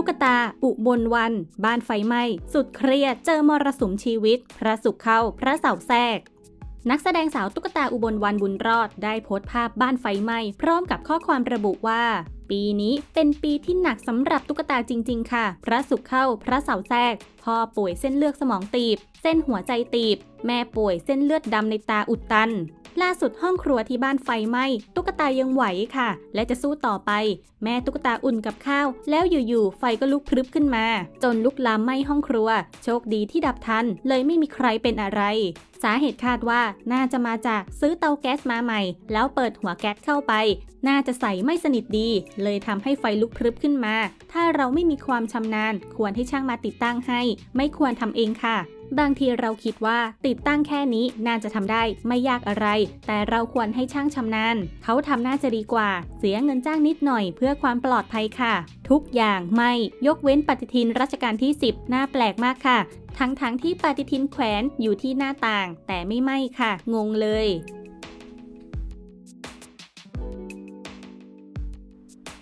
ตุ๊กตาอุบลวัน บ้านไฟไหม้ สุดเครียด เจอมรสุมชีวิต พระสุขเข้า พระเสาแทรกนักแสดงสาวตุ๊กตาอุบลวันบุญรอดได้โพสต์ภาพบ้านไฟไหม้พร้อมกับข้อความระบุว่า ปีนี้เป็นปีที่หนักสำหรับตุ๊กตาจริง ๆ ค่ะ พระสุขเข้า พระเสาแทรกพ่อป่วยเส้นเลือดสมองตีบ เส้นหัวใจตีบ แม่ป่วยเส้นเลือดดำในตาอุดตัน ล่าสุดห้องครัวที่บ้านไฟไหม้ตุ๊กตายังไหวค่ะ และจะสู้ต่อไป แม่ตุ๊กตาอุ่นกับข้าว แล้วอยู่ๆไฟก็ลุกพรึบขึ้นมา จนลุกลามไหม้ห้องครัว โชคดีที่ดับทัน เลยไม่มีใครเป็นอะไร สาเหตุคาดว่าน่าจะมาจากซื้อเตาแก๊สมาใหม่ แล้วเปิดหัวแก๊สเข้าไป น่าจะใส่ไม่สนิทดี เลยทำให้ไฟลุกพรึบขึ้นมา ถ้าเราไม่มีความชำนาญ ควรให้ช่างมาติดตั้งให้ ไม่ควรทำเองค่ะ บางทีเราคิดว่าติดตั้งแค่นี้น่าจะทำได้ไม่ยากอะไร แต่เราควรให้ช่างชำนาญเขาทำน่าจะดีกว่า เสียเงินจ้างนิดหน่อยเพื่อความปลอดภัยค่ะ ทุกอย่างไม่ยกเว้นปฏิทินรัชกาลที่ 10 น่าแปลกมากค่ะ ทั้งๆทที่ปฏิทินแขวนอยู่ที่หน้าต่าง แต่ไม่ไหมค่ะ งงเลย